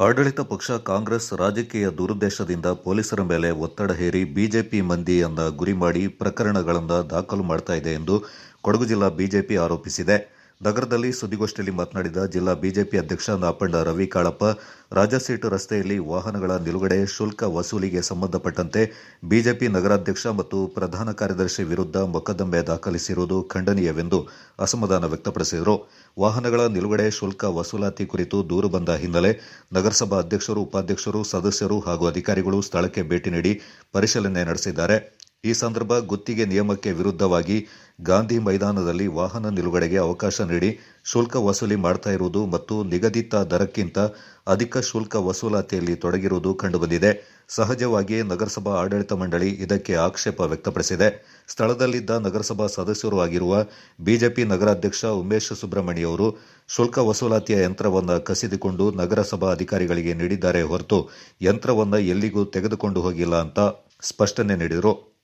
ಆಡಳಿತ ಪಕ್ಷ ಕಾಂಗ್ರೆಸ್ ರಾಜಕೀಯ ದುರುದ್ದೇಶದಿಂದ ಪೊಲೀಸರ ಮೇಲೆ ಒತ್ತಡ ಹೇರಿ ಬಿಜೆಪಿ ಮಂದಿಯನ್ನ ಗುರಿ ಮಾಡಿ ಪ್ರಕರಣಗಳನ್ನು ದಾಖಲು ಮಾಡ್ತಾ ಇದೆ ಎಂದು ಕೊಡಗು ಜಿಲ್ಲಾ ಬಿಜೆಪಿ ಆರೋಪಿಸಿದೆ. ನಗರದಲ್ಲಿ ಸುದ್ದಿಗೋಷ್ಠಿಯಲ್ಲಿ ಮಾತನಾಡಿದ ಜಿಲ್ಲಾ ಬಿಜೆಪಿ ಅಧ್ಯಕ್ಷ ನಾಪಂಡ ರವಿ ಕಾಳಪ್ಪ ರಾಜಸೀಟು ರಸ್ತೆಯಲ್ಲಿ ವಾಹನಗಳ ನಿಲುಗಡೆ ಶುಲ್ಕ ವಸೂಲಿಗೆ ಸಂಬಂಧಪಟ್ಟಂತೆ ಬಿಜೆಪಿ ನಗರಾಧ್ಯಕ್ಷ ಮತ್ತು ಪ್ರಧಾನ ಕಾರ್ಯದರ್ಶಿ ವಿರುದ್ಧ ಮೊಕದ್ದಮೆ ದಾಖಲಿಸಿರುವುದು ಖಂಡನೀಯವೆಂದು ಅಸಮಾಧಾನ ವ್ಯಕ್ತಪಡಿಸಿದರು. ವಾಹನಗಳ ನಿಲುಗಡೆ ಶುಲ್ಕ ವಸೂಲಾತಿ ಕುರಿತು ದೂರು ಬಂದ ಹಿನ್ನೆಲೆ ನಗರಸಭಾ ಅಧ್ಯಕ್ಷರು, ಉಪಾಧ್ಯಕ್ಷರು, ಸದಸ್ಯರು ಹಾಗೂ ಅಧಿಕಾರಿಗಳು ಸ್ಥಳಕ್ಕೆ ಭೇಟಿ ನೀಡಿ ಪರಿಶೀಲನೆ ನಡೆಸಿದ್ದಾರೆ. ಈ ಸಂದರ್ಭ ಗುತ್ತಿಗೆ ನಿಯಮಕ್ಕೆ ವಿರುದ್ಧವಾಗಿ ಗಾಂಧಿ ಮೈದಾನದಲ್ಲಿ ವಾಹನ ನಿಲುಗಡೆಗೆ ಅವಕಾಶ ನೀಡಿ ಶುಲ್ಕ ವಸೂಲಿ ಮಾಡ್ತಾ ಇರುವುದು ಮತ್ತು ನಿಗದಿತ ದರಕ್ಕಿಂತ ಅಧಿಕ ಶುಲ್ಕ ವಸೂಲಾತಿಯಲ್ಲಿ ತೊಡಗಿರುವುದು ಕಂಡುಬಂದಿದೆ. ಸಹಜವಾಗಿಯೇ ನಗರಸಭಾ ಆಡಳಿತ ಮಂಡಳಿ ಇದಕ್ಕೆ ಆಕ್ಷೇಪ ವ್ಯಕ್ತಪಡಿಸಿದೆ. ಸ್ಥಳದಲ್ಲಿದ್ದ ನಗರಸಭಾ ಸದಸ್ಯರು ಆಗಿರುವ ಬಿಜೆಪಿ ನಗರಾಧ್ಯಕ್ಷ ಉಮೇಶ್ ಸುಬ್ರಹ್ಮಣ್ಯ ಅವರು ಶುಲ್ಕ ವಸೂಲಾತಿಯ ಯಂತ್ರವನ್ನು ಕಸಿದುಕೊಂಡು ನಗರಸಭಾ ಅಧಿಕಾರಿಗಳಿಗೆ ನೀಡಿದ್ದಾರೆ ಹೊರತು ಯಂತ್ರವನ್ನು ಎಲ್ಲಿಗೂ ತೆಗೆದುಕೊಂಡು ಹೋಗಿಲ್ಲ ಅಂತ ಸ್ಪಷ್ಟನೆ ನೀಡಿದರು.